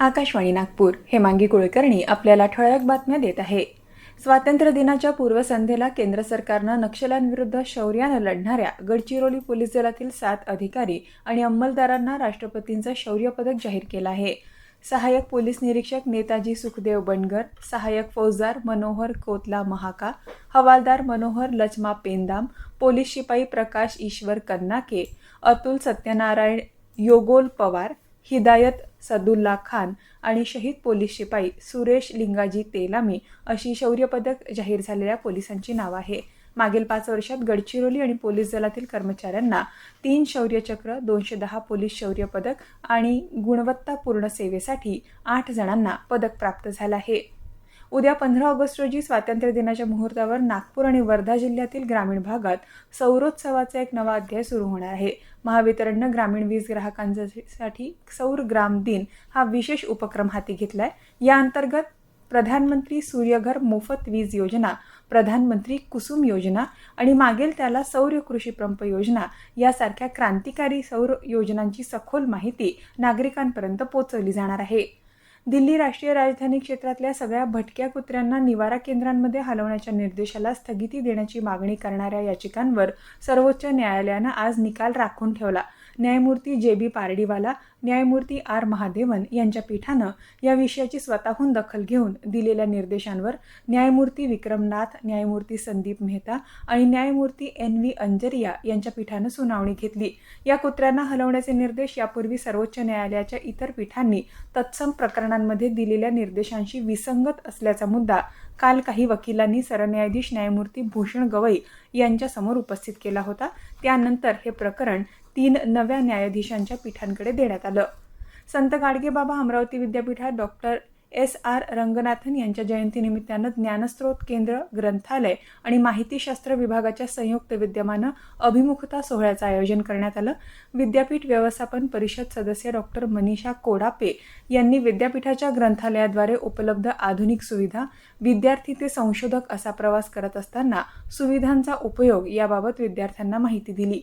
आकाशवाणी नागपूर. हेमांगी कुळकर्णी आपल्याला ठळक बातम्या देत आहे. स्वातंत्र्य दिनाच्या पूर्वसंध्येला केंद्र सरकारनं नक्षल्यांविरुद्ध शौर्यानं लढणाऱ्या गडचिरोली पोलीस दलातील सात अधिकारी आणि अंमलदारांना राष्ट्रपतींचं शौर्य पदक जाहीर केलं आहे. सहाय्यक पोलीस निरीक्षक नेताजी सुखदेव बनगर सहाय्यक फौजदार मनोहर कोतला महाका हवालदार मनोहर लचमा पेंदाम पोलीस शिपाई प्रकाश ईश्वर कन्नाके अतुल सत्यनारायण योगोल पवार हिदायत सदुल्ला खान आणि शहीद पोलीस शिपाई सुरेश लिंगाजी तेलामी अशी शौर्यपदक जाहीर झालेल्या पोलिसांची नावं आहे. मागील पाच वर्षात गडचिरोली आणि पोलीस दलातील कर्मचाऱ्यांना तीन शौर्यचक्र दोनशे दहा पोलीस शौर्य पदक आणि गुणवत्तापूर्ण सेवेसाठी आठ जणांना पदक प्राप्त झालं आहे. उद्या पंधरा ऑगस्ट रोजी स्वातंत्र्य दिनाच्या मुहूर्तावर नागपूर आणि वर्धा जिल्ह्यातील ग्रामीण भागात सौरोत्सवाचा एक नवा अध्याय सुरू होणार आहे. महावितरणनं ग्रामीण वीज ग्राहकांसाठी सौर ग्राम दिन हा विशेष उपक्रम हाती घेतलाय. या अंतर्गत प्रधानमंत्री सूर्यघर मोफत वीज योजना प्रधानमंत्री कुसुम योजना आणि मागेल त्याला सौर कृषी पंप योजना यासारख्या क्रांतिकारी सौर योजनांची सखोल माहिती नागरिकांपर्यंत पोहोचवली जाणार आहे. दिल्ली राष्ट्रीय राजधानी क्षेत्रातल्या सगळ्या भटक्या कुत्र्यांना निवारा केंद्रांमध्ये हलवण्याच्या निर्देशाला स्थगिती देण्याची मागणी करणाऱ्या याचिकांवर सर्वोच्च न्यायालयानं आज निकाल राखून ठेवला. न्यायमूर्ती जे बी पारडीवाला न्यायमूर्ती आर महादेवन यांच्या पीठानं या विषयाची स्वतःहून दखल घेऊन दिलेल्या निर्देशांवर न्यायमूर्ती विक्रमनाथ न्यायमूर्ती संदीप मेहता आणि न्यायमूर्ती एन व्ही अंजरिया यांच्या पीठानं सुनावणी घेतली. या कुत्र्यांना हलवण्याचे निर्देश यापूर्वी सर्वोच्च न्यायालयाच्या इतर पीठांनी तत्सम प्रकरणांमध्ये दिलेल्या निर्देशांशी विसंगत असल्याचा मुद्दा काल काही वकिलांनी सरन्यायाधीश न्यायमूर्ती भूषण गवई यांच्यासमोर उपस्थित केला होता. त्यानंतर हे प्रकरण तीन नव्या न्यायाधीशांच्या पीठांकडे देण्यात आलं. संत गाडगेबाबा अमरावती विद्यापीठात डॉक्टर एस आर रंगनाथन यांच्या जयंतीनिमित्तानं ज्ञानस्रोत केंद्र ग्रंथालय आणि माहितीशास्त्र विभागाच्या संयुक्त विद्यमानं अभिमुखता सोहळ्याचं आयोजन करण्यात आलं. विद्यापीठ व्यवस्थापन परिषद सदस्य डॉक्टर मनीषा कोडापे यांनी विद्यापीठाच्या ग्रंथालयाद्वारे उपलब्ध आधुनिक सुविधा विद्यार्थी ते संशोधक असा प्रवास करत असताना सुविधांचा उपयोग याबाबत विद्यार्थ्यांना माहिती दिली.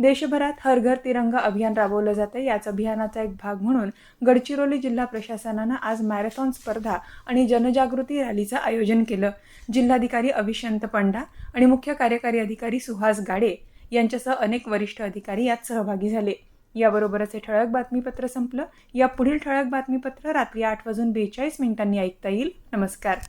देशभरात हर घर तिरंगा अभियान राबवलं जातं याच अभियानाचा एक भाग म्हणून गडचिरोली जिल्हा प्रशासनानं आज मॅरेथॉन स्पर्धा आणि जनजागृती रॅलीचं आयोजन केलं. जिल्हाधिकारी अविशंत पंडा आणि मुख्य कार्यकारी अधिकारी सुहास गाडे यांच्यासह अनेक वरिष्ठ अधिकारी यात सहभागी झाले. याबरोबरच हे ठळक बातमीपत्र संपलं. या पुढील ठळक बातमीपत्र रात्री आठ वाजून बेचाळीस मिनिटांनी ऐकता येईल. नमस्कार.